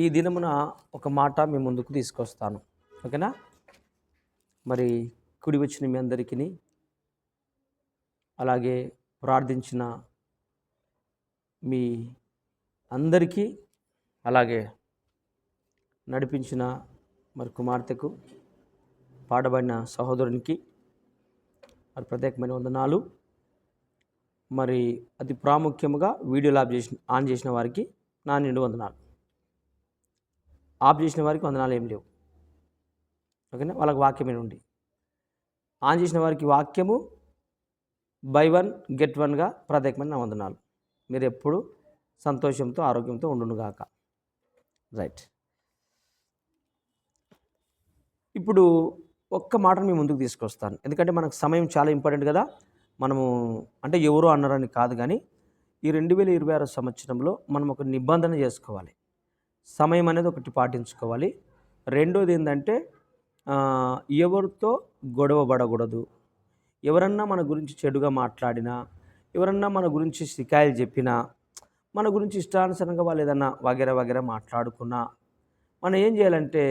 ఈ దినమున ఒక మాట మీ ముందుకు తీసుకొస్తాను. ఓకేనా? మరి కుడి వచ్చిన మీ అందరికీ అలాగే ప్రార్థించిన మీ అందరికీ అలాగే నడిపించిన మరి కుమార్తెకు పాడబడిన సహోదరునికి మరి ప్రత్యేకమైన వందనాలు. మరి అతి ప్రాముఖ్యముగా వీడియోలు లాబ్ చేసిన ఆన్ చేసిన వారికి నా నిండు వందనాలు. ఆఫ్ చేసిన వారికి వందనాలు ఏం లేవు. ఓకేనా? వాళ్ళకి వాక్యమే ఉండి ఆన్ చేసిన వారికి వాక్యము బై వన్ గెట్ వన్గా ప్రత్యేకమైన నా వందనాలు. మీరు ఎప్పుడు సంతోషంతో ఆరోగ్యంతో ఉండునుగాక రైట్. ఇప్పుడు ఒక్క మాటను మీ ముందుకు తీసుకొస్తాను. ఎందుకంటే మనకు సమయం చాలా ఇంపార్టెంట్ కదా. మనము అంటే ఎవరు అన్నారని కాదు కానీ ఈ రెండు వేల ఇరవై ఆరు సంవత్సరంలో మనం ఒక నిబంధన చేసుకోవాలి. సమయం అనేది ఒకటి పాటించుకోవాలి. రెండోది ఏంటంటే ఎవరితో గొడవ పడకూడదు. ఎవరన్నా మన గురించి చెడుగా మాట్లాడినా ఎవరన్నా మన గురించి శికాయలు చెప్పినా మన గురించి ఇష్టానుసరంగా వాళ్ళు ఏదన్నా వగేరా వగేరా మాట్లాడుకున్నా మనం ఏం చేయాలంటే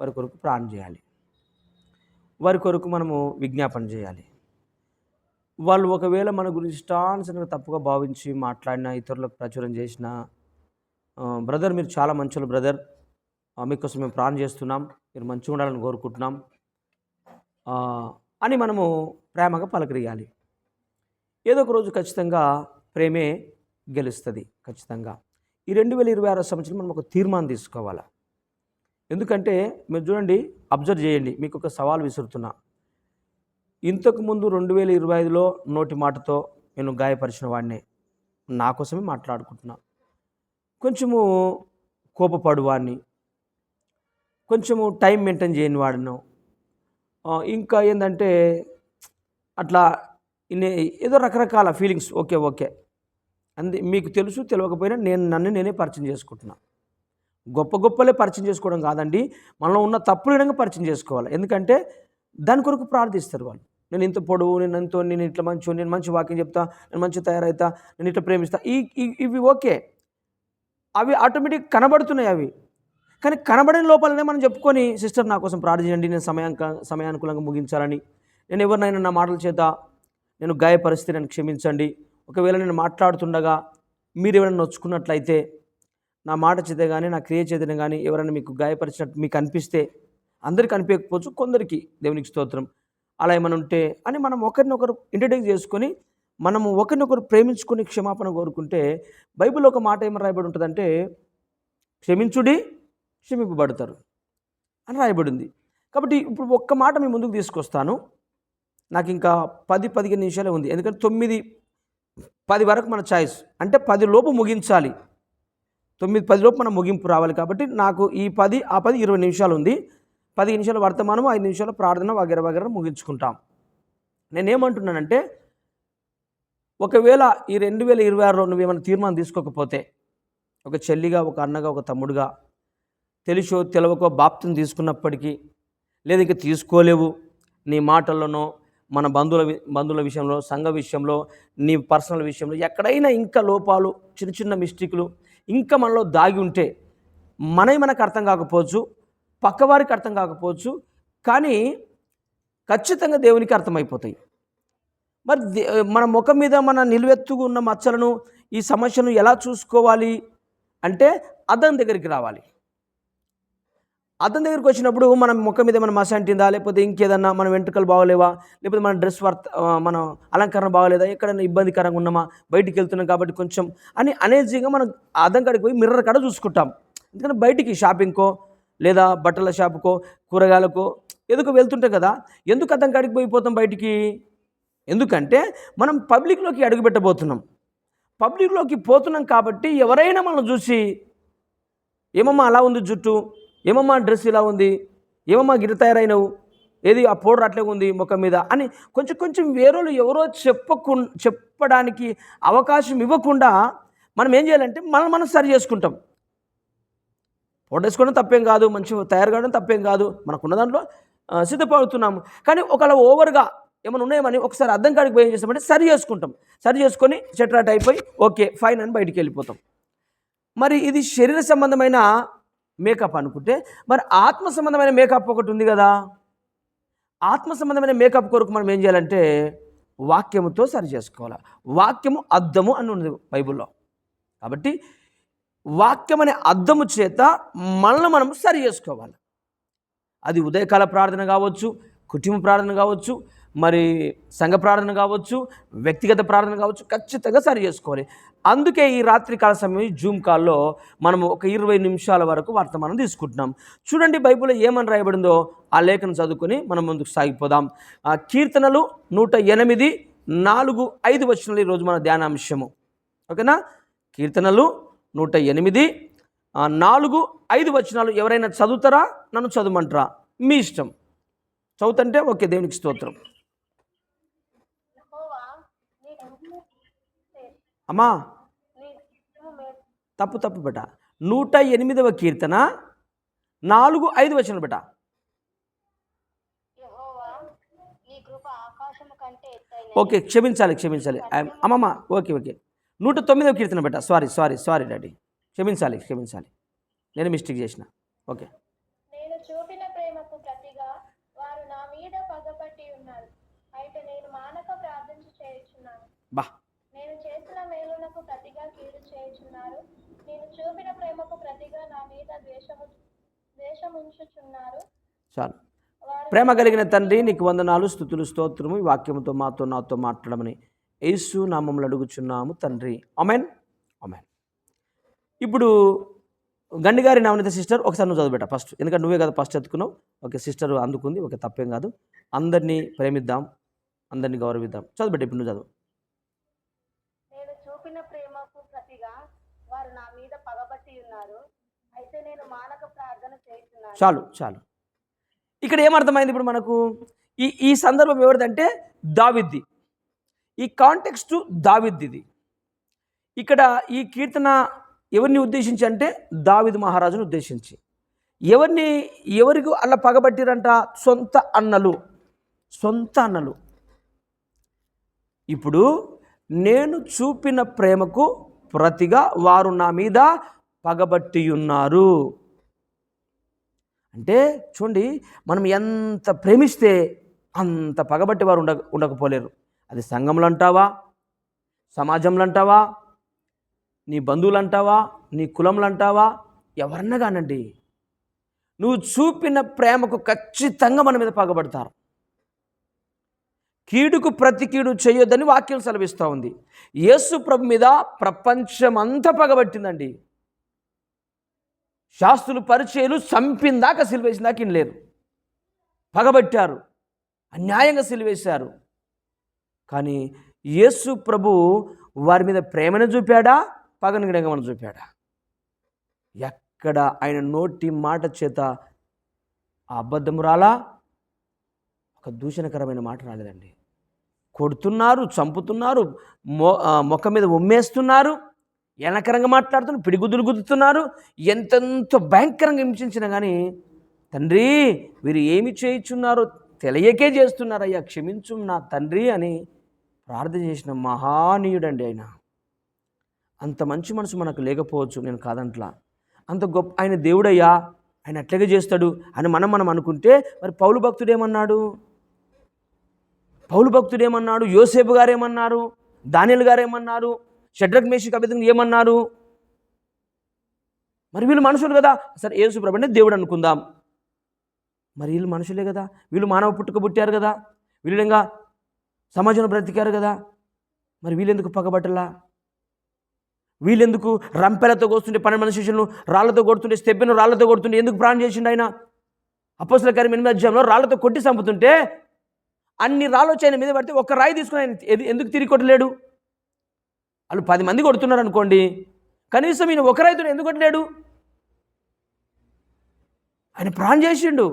వారి కొరకు ప్రాణం చేయాలి. వారి కొరకు మనము విజ్ఞాపన చేయాలి. వాళ్ళు ఒకవేళ మన గురించి ఇష్టానుసారంగా తప్పుగా భావించి మాట్లాడినా ఇతరులకు ప్రచురం చేసిన బ్రదర్ మీరు చాలా మంచోళ్ళు బ్రదర్. మీకోసం మేము ప్రాణం చేస్తున్నాం. మీరు మంచిగా ఉండాలని కోరుకుంటున్నాం. అని మనము ప్రేమగా పలకరియాలి. ఏదో ఒక రోజు ఖచ్చితంగా ప్రేమే గెలుస్తుంది ఖచ్చితంగా. ఈ రెండు వేల ఇరవై ఆరో సంవత్సరం మనం ఒక తీర్మానం తీసుకోవాలి? ఎందుకంటే మీరు చూడండి అబ్జర్వ్ చేయండి. మీకు ఒక సవాల్ విసురుతున్నా. ఇంతకుముందు రెండు వేల ఇరవై ఐదులో నోటి మాటతో నేను గాయపరిచిన వాడిని. నా కోసమే మాట్లాడుకుంటున్నా. కొంచెము కోపపడు వాడిని కొంచెము టైం మెయింటైన్ చేయని వాడిను. ఇంకా ఏంటంటే అట్లా ఏదో రకరకాల ఫీలింగ్స్ ఓకే ఓకే. అంది మీకు తెలుసు తెలియకపోయినా నేను నన్ను నేనే పరిచయం చేసుకుంటున్నా. గొప్ప గొప్పలే పరిచయం చేసుకోవడం కాదండి. మనలో ఉన్న తప్పులు విధంగా పరిచయం చేసుకోవాలి. ఎందుకంటే దాని కొరకు ప్రార్థిస్తారు వాళ్ళు. నేను ఇంత పొడవు నేను ఎంతో నేను ఇట్లా మంచి నేను మంచి వాక్యం చెప్తా నేను మంచి తయారవుతా నేను ఇట్లా ప్రేమిస్తా ఈ ఇవి ఓకే. అవి ఆటోమేటిక్ కనబడుతున్నాయి అవి. కానీ కనబడిన లోపలనే మనం చెప్పుకొని సిస్టర్ నా కోసం ప్రార్థించండి నేను సమయాంక సమయానుకూలంగా ముగించాలని. నేను ఎవరినైనా నా మాటల చేత నేను గాయపరిస్తే నన్ను క్షమించండి. ఒకవేళ నేను మాట్లాడుతుండగా మీరు ఎవరైనా నొచ్చుకున్నట్లయితే నా మాట చేత కానీ నా క్రియ చేతనే కానీ ఎవరైనా మీకు గాయపరిచినట్టు మీకు అనిపిస్తే అందరికీ అనిపించకపోవచ్చు కొందరికి దేవునికి స్తోత్రం. అలా ఏమైనా ఉంటే అని మనం ఒకరినొకరు ఇంట్రడ్యూస్ చేసుకొని మనము ఒకరినొకరు ప్రేమించుకొని క్షమాపణ కోరుకుంటే బైబిల్ ఒక మాట ఏమని రాయబడి ఉంటుందంటే క్షమించుడి క్షమింపబడతారు అని రాయబడింది. కాబట్టి ఇప్పుడు ఒక్క మాట మీ ముందుకు తీసుకొస్తాను. నాకు ఇంకా పది పదిహేను నిమిషాలే ఉంది. ఎందుకంటే తొమ్మిది పది వరకు మన ఛాయిస్. అంటే పది లోపు ముగించాలి. తొమ్మిది పది లోపు మనం ముగింపు రావాలి కాబట్టి నాకు ఈ పది ఆ పది ఇరవై నిమిషాలు ఉంది. పది నిమిషాలు వర్తమానం ఐదు నిమిషాలు ప్రార్థన వగేర వగేర ముగించుకుంటాం. నేనేమంటున్నానంటే ఒకవేళ ఈ రెండు వేల ఇరవై ఆరులో నువ్వు ఏమైనా తీర్మానం తీసుకోకపోతే ఒక చెల్లిగా ఒక అన్నగా ఒక తమ్ముడుగా తెలిసో తెలవకో బాప్తిని తీసుకున్నప్పటికీ లేదా ఇంకా తీసుకోలేవు నీ మాటల్లోనో మన బంధువుల వి- బంధువుల విషయంలో సంఘ విషయంలో నీ పర్సనల్ విషయంలో ఎక్కడైనా ఇంకా లోపాలు చిన్న చిన్న మిస్టేక్లు ఇంకా మనలో దాగి ఉంటే మనవి మనకు అర్థం కాకపోవచ్చు పక్కవారికి అర్థం కాకపోవచ్చు కానీ ఖచ్చితంగా దేవునికి అర్థమైపోతాయి. మరి దే- మన ముఖం మీద మన నిలువెత్తుగా ఉన్న మచ్చలను ఈ సమస్యను ఎలా చూసుకోవాలి అంటే అద్దం దగ్గరికి రావాలి. అద్దం దగ్గరికి వచ్చినప్పుడు మనం ముఖం మీద మన మస అంటిందా? లేకపోతే ఇంకేదన్నా మన వెంట్రుకలు బాగోలేవా? లేకపోతే మన డ్రెస్ వర్త్ మన అలంకరణ బాగోలేదా? ఎక్కడైనా ఇబ్బందికరంగా ఉన్నామా? బయటికి వెళ్తున్నాం కాబట్టి కొంచెం అని అనేజీగా మనం అర్థం అద్దం కాడికి పోయి మిర్రర్ కాడ చూసుకుంటాం. ఎందుకంటే బయటికి షాపింగ్కో లేదా బట్టల షాపుకో కూరగాయలకో ఎందుకు వెళ్తుంటాం కదా ఎందుకు అద్దం కాడికి పోయిపోతాం బయటికి? ఎందుకంటే మనం పబ్లిక్లోకి అడుగుపెట్టబోతున్నాం. పబ్లిక్లోకి పోతున్నాం కాబట్టి ఎవరైనా మనం చూసి ఏమమ్మా అలా ఉంది జుట్టు? ఏమమ్మా డ్రెస్ ఇలా ఉంది? ఏమమ్మా గిరి తయారైనవు? ఏది ఆ పౌడర్ అట్లే ఉంది ముఖం మీద? అని కొంచెం కొంచెం వేరేలు ఎవరో చెప్పకు చెప్పడానికి అవకాశం ఇవ్వకుండా మనం ఏం చేయాలంటే మనం మనం సరి చేసుకుంటాం. పౌడర్ తప్పేం కాదు మంచి తయారు కావడం తప్పేం కాదు మనకున్న దాంట్లో సిద్ధపడుతున్నాము. కానీ ఒకవేళ ఓవర్గా ఏమైనా ఉన్నాయమని ఒకసారి అర్థం కాడికి పోయి ఏం చేస్తామంటే సరి చేసుకుంటాం. సరి చేసుకొని చెట్రాట్ అయిపోయి ఓకే ఫైన్ అని బయటికి వెళ్ళిపోతాం. మరి ఇది శరీర సంబంధమైన మేకప్ అనుకుంటే మరి ఆత్మ సంబంధమైన మేకప్ ఒకటి ఉంది కదా. ఆత్మ సంబంధమైన మేకప్ కొరకు మనం ఏం చేయాలంటే వాక్యముతో సరి చేసుకోవాలి. వాక్యము అర్థము అని ఉంది బైబిల్లో. కాబట్టి వాక్యం అనే అర్థము చేత మనల్ని మనం సరి చేసుకోవాలి. అది ఉదయకాల ప్రార్థన కావచ్చు కుటుంబ ప్రార్థన కావచ్చు మరి సంఘ ప్రార్థన కావచ్చు వ్యక్తిగత ప్రార్థన కావచ్చు ఖచ్చితంగా సరి చేసుకోవాలి. అందుకే ఈ రాత్రి కాల సమయం జూమ్ కాల్లో మనం ఒక ఇరవై నిమిషాల వరకు వర్తమానం తీసుకుంటున్నాం. చూడండి బైబిల్లో ఏమని రాయబడిందో ఆ లేఖను చదువుకొని మనం ముందుకు సాగిపోదాం. ఆ కీర్తనలు నూట ఎనిమిది నాలుగు ఐదు వచ్చిన ఈరోజు మన ధ్యానాంశము. ఓకేనా? కీర్తనలు నూట ఎనిమిది. నాలుగు ఐదు వచనాలు ఎవరైనా చదువుతారా? నన్ను చదవమంటారా? మీ ఇష్టం. చదువుతంటే ఓకే దేవునికి స్తోత్రం. అమ్మా తప్పు తప్పు బెట. నూట ఎనిమిదవ కీర్తన నాలుగు ఐదు వచనాలు బెట. ఓకే క్షమించాలి క్షమించాలి. అమ్మమ్మ ఓకే ఓకే. నూట తొమ్మిదవ కీర్తన బెట సారీ సారీ సారీ డాడీ. క్షమించాలి క్షమించాలి. నేను మిస్టేక్ చేసిన. ఓకే నేను చూపిన ప్రేమకు ప్రతిగా వారు నా మీద పగపట్టి ఉన్నారు. అయితే నేను మానక ప్రార్థించి చేయుచున్నాను. బా. నేను చేసిన మేలునకు ప్రతిగా కీడు చేయుచున్నారు. నేను చూపిన ప్రేమకు ప్రతిగా నా మీద ద్వేషము ద్వేషముంచుచున్నారు. చాలు. ప్రేమ కలిగిన తండ్రి నీకు వందనాలు స్థుతులు స్తోత్రము ఈ వాక్యముతో మాతో నాతో మాట్లాడమని యేసు నామములు అడుగుచున్నాము తండ్రి. అమెన్ అమెన్ ఇప్పుడు గండిగారి నామనిత సిస్టర్ ఒకసారి నువ్వు చదువుబెట్ట ఫస్ట్. ఎందుకంటే నువ్వే కదా ఫస్ట్ ఎత్తుకున్నావు. ఓకే సిస్టర్ అందుకుంది ఓకే తప్పేం కాదు. అందరినీ ప్రేమిద్దాం అందరినీ గౌరవిద్దాం. చదువుబెట్ట ఇప్పుడు నువ్వు చదువు. నేను చూపిన ప్రేమకు ప్రతిగా వారు నా మీద పగబట్టి ఉన్నారు. అయితే నేను మానక ప్రార్థన చేస్తున్నాను. చాలు చాలు. ఇక్కడ ఏమర్థమైంది ఇప్పుడు మనకు? ఈ ఈ సందర్భం ఎవరిదంటే దావిద్ది. ఈ కాంటెక్స్ట్ దావిద్దిది. ఇక్కడ ఈ కీర్తన ఎవరిని ఉద్దేశించి అంటే దావిద్ మహారాజును ఉద్దేశించి. ఎవరిని ఎవరికి అలా పగబట్టిరంట? సొంత అన్నలు. సొంత అన్నలు. ఇప్పుడు నేను చూపిన ప్రేమకు ప్రతిగా వారు నా మీద పగబట్టి ఉన్నారు అంటే చూడండి మనం ఎంత ప్రేమిస్తే అంత పగబట్టి వారు ఉండ ఉండకపోలేరు. అది సంఘంలో అంటావా సమాజంలో అంటావా నీ బంధువులు అంటావా నీ కులంలో అంటావా ఎవరన్నా కానండి నువ్వు చూపిన ప్రేమకు ఖచ్చితంగా మన మీద పగబడతారు కీడుకు ప్రతి కీడు చేయొద్దని వాక్యం సెలవిస్తూ ఉంది. యేసు ప్రభు మీద ప్రపంచమంతా పగబట్టిందండి. శాస్త్రులు పరిచయలు చంపిందాక సిలివేసిందాక ఇనలేరు పగబట్టారు. అన్యాయంగా సిలివేశారు. కానీ యేసు ప్రభు వారి మీద ప్రేమను చూపాడా? పగను గిడంగమని చూపాడా? ఎక్కడ ఆయన నోటి మాట చేత ఆ అబద్ధం రాలా? ఒక దూషణకరమైన మాట రాలేదండి. కొడుతున్నారు చంపుతున్నారు మొ మొక్క మీద ఉమ్మేస్తున్నారు ఎనకరంగా మాట్లాడుతున్నారు పిడిగుద్దులు గుద్దుతున్నారు ఎంతెంత భయంకరంగా హింసించినా కానీ తండ్రి వీరు ఏమి చేయించున్నారో తెలియకే చేస్తున్నారయ్యా క్షమించు నా తండ్రి అని ప్రార్థన చేసిన మహానీయుడండి ఆయన. అంత మంచి మనసు మనకు లేకపోవచ్చు నేను కాదంట్లా. అంత గొప్ప ఆయన దేవుడయ్యా ఆయన అట్లాగే చేస్తాడు అని మనం మనం అనుకుంటే మరి పౌలు భక్తుడు ఏమన్నాడు పౌలు భక్తుడు ఏమన్నాడు యోసేపు గారు ఏమన్నారు దానియలు గారు ఏమన్నారు షడ్రక్ మేషి అభిధంగా ఏమన్నారు? మరి వీళ్ళు మనుషులు కదా? సరే యేసు ప్రభు దేవుడు అనుకుందాం. మరి వీళ్ళు మనుషులే కదా? వీళ్ళు మానవ పుట్టుక పుట్టారు కదా? వీళ్ళు ఇంకా సమాజంలో బ్రతికారు కదా. మరి వీళ్ళెందుకు పగబట్టలా? వీళ్ళెందుకు రంపెలతో కోస్తుంటే పన్నెండు మంది శిష్యులను రాళ్ళతో కొడుతుంటే స్టెప్పెను రాళ్ళతో కొడుతుంటే ఎందుకు ప్రాణం చేసిండు ఆయన? అపోసల కార్యం ఎనిమిది అధ్యాయంలో రాళ్ళతో కొట్టి చంపుతుంటే అన్ని రాళ్ళు వచ్చి ఆయన మీద పడితే ఒక్క రాయి తీసుకుని ఆయన ఎందుకు తిరిగి కొట్టలేడు? వాళ్ళు పది మంది కొడుతున్నారు అనుకోండి కనీసం ఈయన ఒక రైతును ఎందుకు కొట్టలేడు? ఆయన ప్రాణం చేసిండు.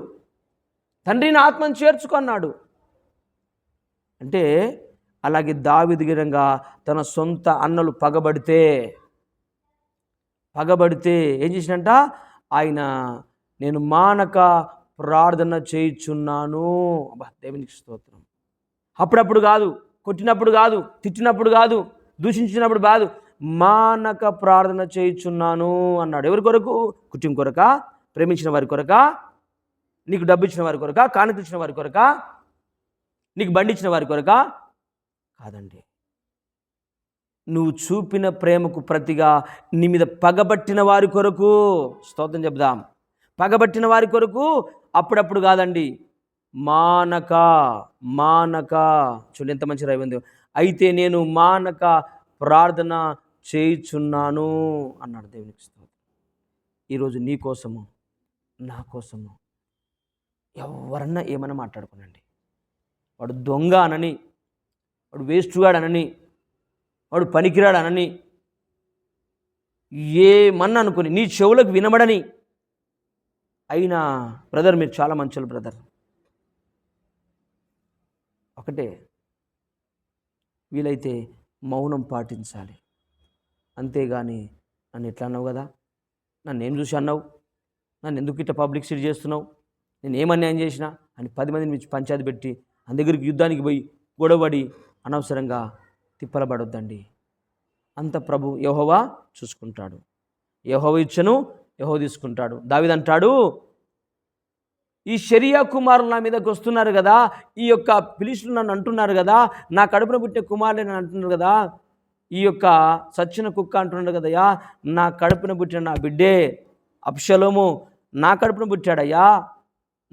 తండ్రిని ఆత్మను చేర్చుకున్నాడు అంటే అలాగే దావిదిగిరంగా తన సొంత అన్నలు పగబడితే పగబడితే ఏం చేసినంట? ఆయన నేను మానక ప్రార్థన చేయుచున్నాను. అబ్బా దేవునికి స్తోత్రం. అప్పుడప్పుడు కాదు కొట్టినప్పుడు కాదు తిట్టినప్పుడు కాదు దూషించినప్పుడు కాదు మానక ప్రార్థన చేయుచున్నాను అన్నాడు. ఎవరి కొరకు? కుటుంబం కొరక ప్రేమించిన వారి కొరక నీకు డబ్బు ఇచ్చిన వారి కొరక కానుక ఇచ్చిన వారి కొరక నీకు బండి ఇచ్చిన వారి కొరక? కాదండి. నువ్వు చూపిన ప్రేమకు ప్రతిగా నీ మీద పగబట్టిన వారి కొరకు స్తోత్రం చెబుదాం. పగబట్టిన వారి కొరకు అప్పుడప్పుడు కాదండి. మానక మానక. చూడండి ఎంత మంచి రాయింది అయితే నేను మానక ప్రార్థన చేయుచున్నాను అన్నాడు దేవునికి స్తోత్రం. ఈరోజు నీ కోసము నా కోసము ఎవరన్నా ఏమైనా మాట్లాడుకోనండి. వాడు దొంగ అనని వాడు వేస్ట్గాడు అనని వాడు పనికిరాడు అనని ఏమన్నా అనుకుని నీ చెవులకు వినబడని అయినా బ్రదర్ మీరు చాలా మంచోళ్ళు బ్రదర్. ఒకటే వీలైతే మౌనం పాటించాలి. అంతేగాని నన్ను ఎట్లా అన్నావు కదా? నన్ను ఏం చూసి అన్నావు? నన్ను ఎందుకు ఇట్లా పబ్లిసిటీ చేస్తున్నావు? నేను ఏం అన్యాయం చేసినా? అని పది మందిని మించి పంచాయతీ పెట్టి నా దగ్గరికి యుద్ధానికి పోయి గొడవడి అనవసరంగా తిప్పలబడొద్దండి. అంత ప్రభు యహోవా చూసుకుంటాడు. యహోవ ఇచ్చను యహో తీసుకుంటాడు. దావిదంటాడు ఈ షరియా కుమారులు నా మీదకి వస్తున్నారు కదా ఈ యొక్క పిలిచులు నన్ను అంటున్నారు కదా నా కడుపున పుట్టిన కుమారులు నన్ను అంటున్నారు కదా ఈ యొక్క సచ్చిన కుక్క అంటున్నాడు కదయ్యా నా కడుపున పుట్టిన నా బిడ్డే అప్షలోము నా కడుపున పుట్టాడయ్యా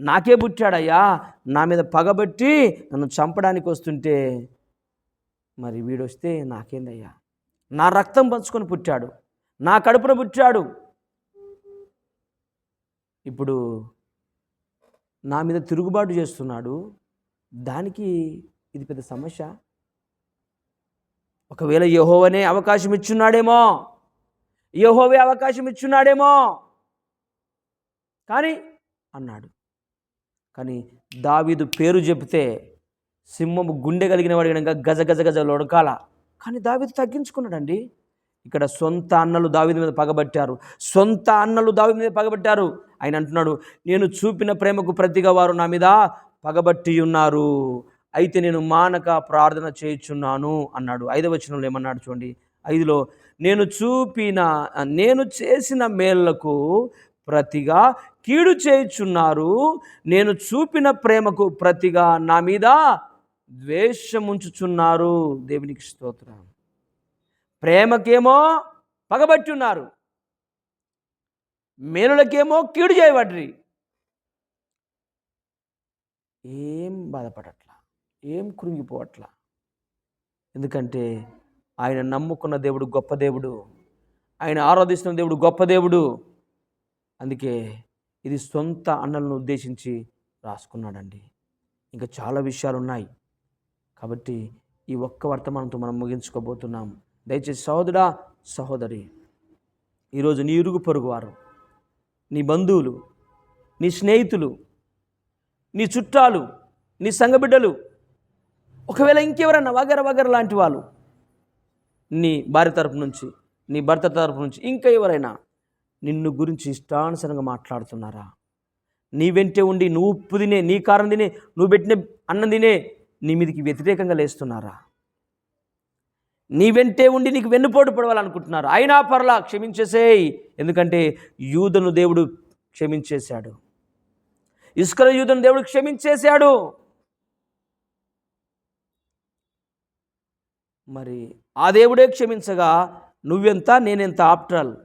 నాకే పుట్టాడయ్యా. నా మీద పగబట్టి నన్ను చంపడానికి వస్తుంటే మరి వీడొస్తే నాకేందయ్యా? నా రక్తం పంచుకొని పుట్టాడు. నా కడుపున పుట్టాడు. ఇప్పుడు నా మీద తిరుగుబాటు చేస్తున్నాడు. దానికి ఇది పెద్ద సమస్య. ఒకవేళ యహోవనే అవకాశం ఇచ్చున్నాడేమో. యహోవే అవకాశం ఇచ్చున్నాడేమో. కానీ అన్నాడు. కానీ దావీదు పేరు చెప్తే సింహము గుండె కలిగిన వాడు కనుక గజ గజ గజ లొడకాల. కానీ దావీదు తగ్గించుకున్నాడండి. ఇక్కడ సొంత అన్నలు దావీదు మీద పగబట్టారు. సొంత అన్నలు దావీదు మీద పగబట్టారు. ఆయన అంటున్నాడు నేను చూపిన ప్రేమకు ప్రతిగా వారు నా మీద పగబట్టి ఉన్నారు. అయితే నేను మానక ప్రార్థన చేయుచున్నాను అన్నాడు. ఐదవ వచనంలో ఏమన్నాడు చూడండి. ఐదులో నేను చూపిన నేను చేసిన మేళ్ళకు ప్రతిగా కీడు చేయుచున్నారు. నేను చూపిన ప్రేమకు ప్రతిగా నా మీద ద్వేషముంచుచున్నారు. దేవునికి స్తోత్రం. ప్రేమకేమో పగబట్టి ఉన్నారు మేనులకేమో కీడు చేయబడ్రి. ఏం బాధపడట్లా? ఏం కృంగిపోవట్లా? ఎందుకంటే ఆయన నమ్ముకున్న దేవుడు గొప్ప దేవుడు. ఆయన ఆరాధిస్తున్న దేవుడు గొప్ప దేవుడు. అందుకే ఇది సొంత అన్నలను ఉద్దేశించి రాసుకున్నాడండి. ఇంకా చాలా విషయాలు ఉన్నాయి కాబట్టి ఈ ఒక్క వర్తమానంతో మనం ముగించుకోబోతున్నాం. దయచేసి సహోదరా సహోదరి ఈరోజు నీ ఇరుగు పొరుగు వారు నీ బంధువులు నీ స్నేహితులు నీ చుట్టాలు నీ సంగబిడ్డలు ఒకవేళ ఇంకెవరన్నా వగర వగర లాంటి వాళ్ళు నీ భార్య తరపు నుంచి నీ భర్త తరపు నుంచి ఇంకా ఎవరైనా నిన్ను గురించి ఇష్టానుసరంగా మాట్లాడుతున్నారా? నీ వెంటే ఉండి నువ్వు ఉప్పు తినే నీ కారం తినే నువ్వు పెట్టిన అన్నం తినే నీ మీదకి వ్యతిరేకంగా లేస్తున్నారా? నీ వెంటే ఉండి నీకు వెన్నుపోటు పడవాలనుకుంటున్నారు. అయినా పర్లా క్షమించేసేయి. ఎందుకంటే యూదను దేవుడు క్షమించేశాడు. ఇసుకల యూదను దేవుడు క్షమించేశాడు. మరి ఆ దేవుడే క్షమించగా నువ్వెంత నేనెంత ఆప్టల్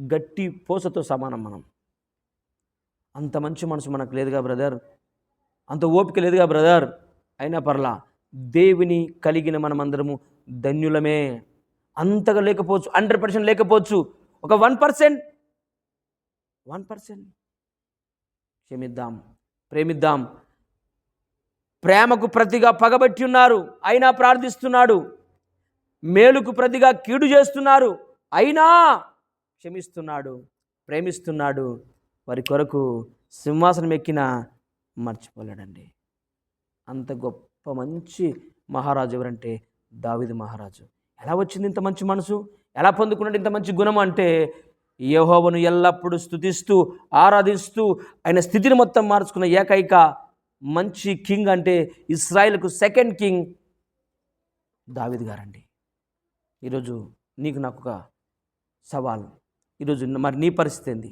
గట్టి పోసతో సమానం మనం. అంత మంచి మనసు మనకు లేదుగా బ్రదర్. అంత ఓపిక లేదుగా బ్రదర్. అయినా పర్లా దేవుని కలిగిన మనమందరము ధన్యులమే. అంతగా లేకపోవచ్చు హండ్రెడ్ పర్సెంట్ లేకపోవచ్చు. ఒక వన్ పర్సెంట్. One percent. క్షమిద్దాం ప్రేమిద్దాం. ప్రేమకు ప్రతిగా పగబట్టి ఉన్నారు అయినా ప్రార్థిస్తున్నాడు. మేలుకు ప్రతిగా కీడు చేస్తున్నారు అయినా క్షమిస్తున్నాడు ప్రేమిస్తున్నాడు వారి కొరకు సింహాసనం ఎక్కిన మర్చిపోలేడండి. అంత గొప్ప మంచి మహారాజు ఎవరంటే దావిది మహారాజు. ఎలా వచ్చింది ఇంత మంచి మనసు? ఎలా పొందుకున్నాడు ఇంత మంచి గుణం అంటే యహోవను ఎల్లప్పుడూ స్థుతిస్తూ ఆరాధిస్తూ ఆయన స్థితిని మొత్తం మార్చుకున్న ఏకైక మంచి కింగ్ అంటే ఇస్రాయిల్కు సెకండ్ కింగ్ దావిద్ గారండి. ఈరోజు నీకు నాకు ఒక సవాల్. ఈరోజు మరి నీ పరిస్థితి ఏంది?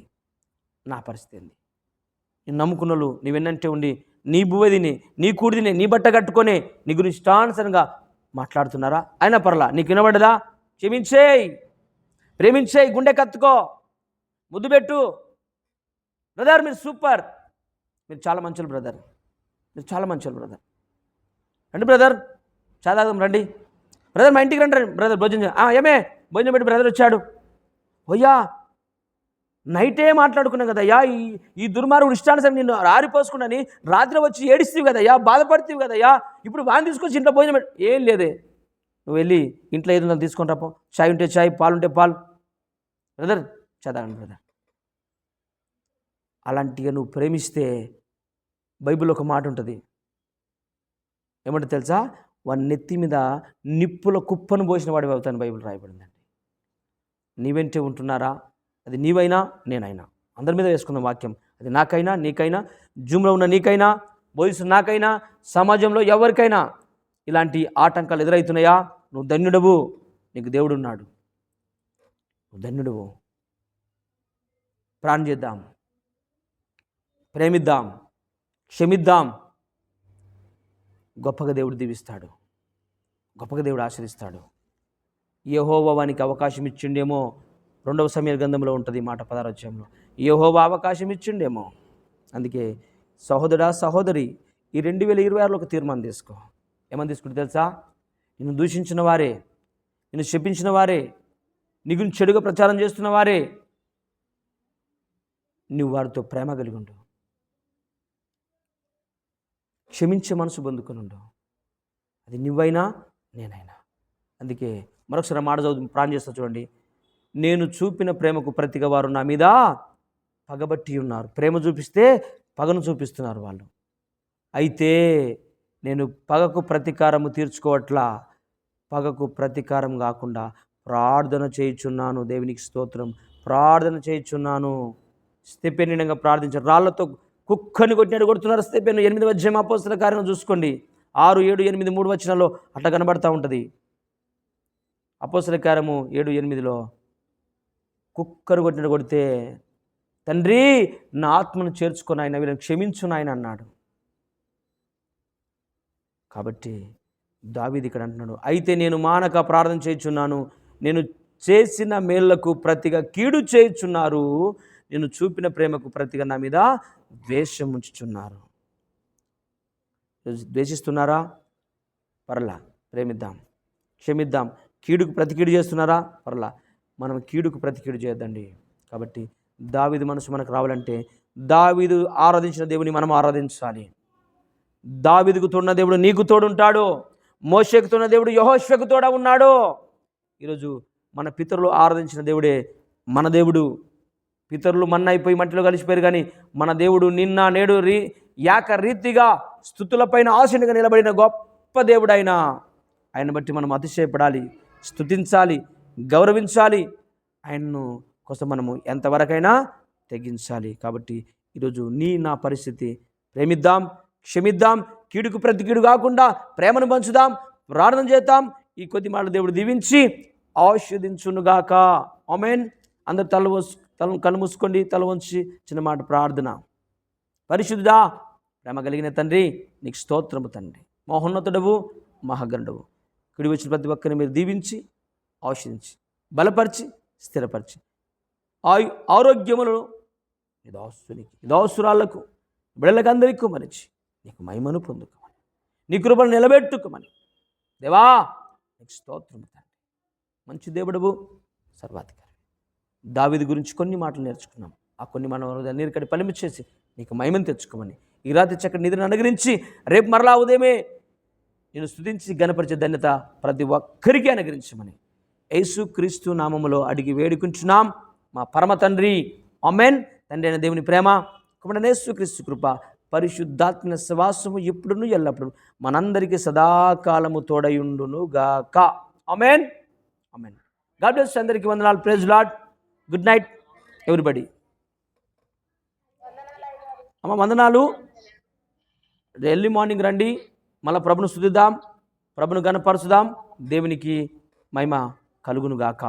నా పరిస్థితి ఏంది? నేను నమ్ముకున్న వాళ్ళు నీ వెన్నంటే ఉండి నీ బువ్వదిని నీ కూడిదిని నీ బట్ట కట్టుకొని నీ గురించి స్టాన్సన్గా మాట్లాడుతున్నారా? అయినా పర్లా నీకు వినబడదా? క్షమించేయి! ప్రేమించేయి! గుండె కత్తుకో! ముద్దు పెట్టు! బ్రదర్ మీరు సూపర్! మీరు చాలా మంచోళ్ళు బ్రదర్. మీరు చాలా మంచోళ్ళు బ్రదర్. రండి బ్రదర్! చాదాగం రండి. బ్రదర్ మా ఇంటికి రండి బ్రదర్ భోజనం ఏమే? భోజనం పెట్టి బ్రదర్ వచ్చాడు. అయ్యా నైటే మాట్లాడుకున్నాం కదయ్యా ఈ ఈ దుర్మార్గుడు ఇష్టానుసరి నిన్ను ఆరిపోసుకున్నాని రాత్రి వచ్చి ఏడిస్తేవి కదయ్యా బాధపడితేవి కదయ్యా ఇప్పుడు వాని తీసుకొచ్చి ఇంట్లో భోజనం ఏం లేదే. నువ్వు వెళ్ళి ఇంట్లో ఏదో తీసుకొని రాపో చాయ్ ఉంటే చాయ్ పాలు ఉంటే పాలు. బ్రదర్ చదవండి బ్రదర్. అలాంటిగా నువ్వు ప్రేమిస్తే బైబిల్ ఒక మాట ఉంటుంది. ఏమంటే తెలుసా? వాని నెత్తి మీద నిప్పుల కుప్పను పోసిన వాడి అవుతాను బైబిల్ రాయబడిందండి. నీవెంటే ఉంటున్నారా? అది నీవైనా నేనైనా. అందరి మీద వేసుకుందాం వాక్యం. అది నాకైనా నీకైనా జూమ్లో ఉన్న నీకైనా వయసు నాకైనా సమాజంలో ఎవరికైనా ఇలాంటి ఆటంకాలు ఎదురవుతున్నాయా నువ్వు ధన్యుడవు. నీకు దేవుడు ఉన్నాడు. నువ్వు ధన్యుడవు. ప్రాణం చేద్దాం. ప్రేమిద్దాం. క్షమిద్దాం. గొప్పగా దేవుడు దీవిస్తాడు. గొప్పగా దేవుడు ఆశ్రయిస్తాడు. ఏ వానికి అవకాశం ఇచ్చిండేమో రెండవ సమీర గ్రంథంలో ఉంటుంది మాట పదారోధ్యంలో యెహోవా అవకాశం ఇచ్చిండేమో. అందుకే సహోదరా సహోదరి ఈ రెండు వేల ఇరవై ఆరులో ఒక తీర్మానం తీసుకో. ఏమని తీసుకుంటే తెలుసా? నిన్ను దూషించిన వారే నిన్ను శపించిన వారే నీ గురించి చెడుగా ప్రచారం చేస్తున్న వారే నువ్వు వారితో ప్రేమ కలిగి ఉండు. క్షమించే మనసు పొందుకునుండు అది నువ్వైనా నేనైనా. అందుకే మరొకసారి మాట చదువు ప్రాణం చేస్తా చూడండి. నేను చూపిన ప్రేమకు ప్రతిగా వారు నా మీద పగబట్టి ఉన్నారు. ప్రేమ చూపిస్తే పగను చూపిస్తున్నారు వాళ్ళు. అయితే నేను పగకు ప్రతీకారము తీర్చుకోవట్లా? పగకు ప్రతీకారం కాకుండా ప్రార్థన చేయుచున్నాను. దేవునికి స్తోత్రం. ప్రార్థన చేయుచున్నాను. స్థిపెన్నిడంగా ప్రార్థించారు రాళ్ళతో కుక్కని కొట్టినట్టు కొడుతున్నారు స్థిపెన్ ఎనిమిది అధ్యాయం అపోస్తుల కార్యం చూసుకోండి. ఆరు ఏడు ఎనిమిది మూడు వచ్చినాలో అట్లా కనబడతా ఉంటుంది. అపోస్తుల కార్యము ఏడు ఎనిమిదిలో కుక్కరు కొట్టిన కొడితే తండ్రి నా ఆత్మను చేర్చుకొని ఆయన వీళ్ళని క్షమించు ఆయన అన్నాడు. కాబట్టి దావిది ఇక్కడ అంటున్నాడు అయితే నేను మానక ప్రార్థన చేయుచున్నాను. నేను చేసిన మేళ్ళకు ప్రతిగా కీడు చేయుచున్నారు. నేను చూపిన ప్రేమకు ప్రతిగా నా మీద ద్వేషం ఉంచుచున్నారు. ద్వేషిస్తున్నారా? పర్లా ప్రేమిద్దాం క్షమిద్దాం. కీడుకు ప్రతి కీడు చేస్తున్నారా? పర్లా. మనం కీడుకు ప్రతి కీడు చేయొద్దండి. కాబట్టి దావిది మనసు మనకు రావాలంటే దావీదు ఆరాధించిన దేవుని మనం ఆరాధించాలి. దావిదుకు తోడిన దేవుడు నీకు తోడుంటాడు. మోషకు తోడిన దేవుడు యహోశ్వకు తోడా ఉన్నాడు. ఈరోజు మన పితరులు ఆరాధించిన దేవుడే మన దేవుడు. పితరులు మన్న అయిపోయి మట్టిలో కలిసిపోయారు కానీ మన దేవుడు నిన్న నేడు రీ యాక రీతిగా స్థుతులపైన ఆశనిగా నిలబడిన గొప్ప దేవుడైన ఆయన. బట్టి మనం అతిశయపడాలి స్థుతించాలి గౌరవించాలి. ఆయన్ను కోసం మనము ఎంతవరకైనా తెగించాలి. కాబట్టి ఈరోజు నీ నా పరిస్థితి ప్రేమిద్దాం క్షమిద్దాం కీడుకు ప్రతి కీడు కాకుండా ప్రేమను పంచుదాం ప్రార్థన చేద్దాం. ఈ కొద్ది మాట దేవుడు దీవించి ఆశీర్దించునుగాక ఆమెన్. అందరు తల తల కళ్ళు మూసుకోండి తల వంచి చిన్న మాట ప్రార్థన. పరిశుద్ధుడా ప్రేమ కలిగిన తండ్రి నీకు స్తోత్రము తండ్రి. మహోన్నతుడవు మహాగణుడవు. కుడి వచ్చిన ప్రతి ఒక్కరిని మీరు దీవించి ఆశ్రయించి బలపరిచి స్థిరపరిచి. ఆయు ఆరోగ్యములను నిదాస్తునికి నిదాసురాళ్ళకు బిడలకందరికీ మరిచి నీకు మహిమను పొందుకోమని నీ కృపను నిలబెట్టుకోమని. దేవా నీకు స్తోత్రం తండ్రి. మంచి దేవుడవు సర్వాధికారి. దావిది గురించి కొన్ని మాటలు నేర్చుకున్నాం. ఆ కొన్ని మనం నీరుకడి పలిమి చేసి నీకు మహిమను తెచ్చుకోమని. ఈ రాత్రి చక్కటి నిధిని అనుగ్రహించి రేపు మరలా ఉదయమే నేను స్థుతించి గణపరిచే ధన్యత ప్రతి ఒక్కరికి అనుగ్రహించమని. యేసుక్రీస్తు నామములో అడిగి వేడుకుంటున్నాం. మా పరమ తండ్రి అమెన్ తండ్రి అయిన దేవుని ప్రేమ కుమడనేసు క్రీస్తు కృప పరిశుద్ధాత్మ సవాసము ఎప్పుడును ఎల్లప్పుడు మనందరికీ సదాకాలము తోడయుండును గాక అమెన్ అమెన్ గాడ్ బ్లెస్ అందరికీ. వందనాలు. Praise Lord. Good night everybody. అమ్మ వందనాలు. ఎర్లీ మార్నింగ్ రండి. మళ్ళీ ప్రభును స్థుతిద్దాం ప్రభును గణపరుచుదాం దేవునికి మహిమ. కలుగునుగాక.